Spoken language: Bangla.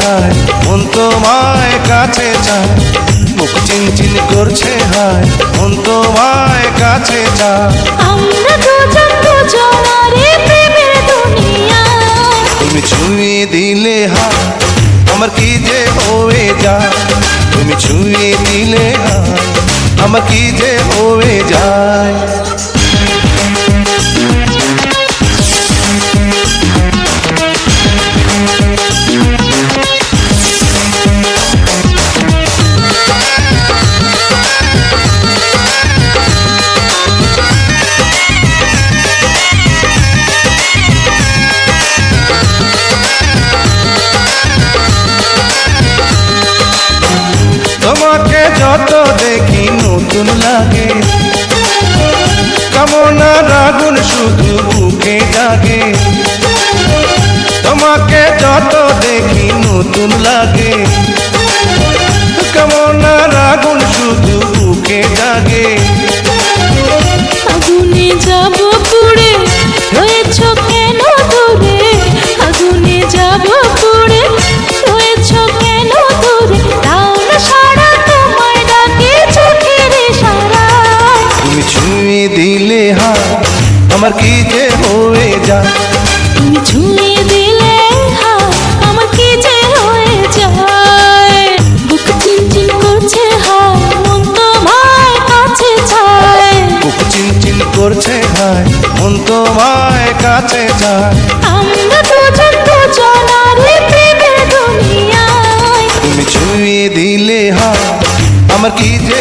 হায় মন তোমায় কাছে চায় মুখ চিনচিন করছে হায় মন তোমায় কাছে চায়। আমরা দুজন দুজনারে প্রেমের দুনিয়া। তুমি ছুঁয়ে দিলে হায় আমার কি যে হয়ে যায়? তুমি ছুঁয়ে দিলে হায় আমার কি যে হয়ে যায়? নতুন লাগে? কামনার আগুন শুধু বুকে জাগে? তোমাকে যত দেখি নতুন লাগে। কামনার আগুন শুধু বুকে জাগে? আগুনে যাব পুড়ে, রয়েছ কেন দূরে আগুনে যাব আমার কি যে হয়ে যা করছে হায় মন তোমার কাছে যায়। তুমি ছুঁয়ে দিলে আমার কি যে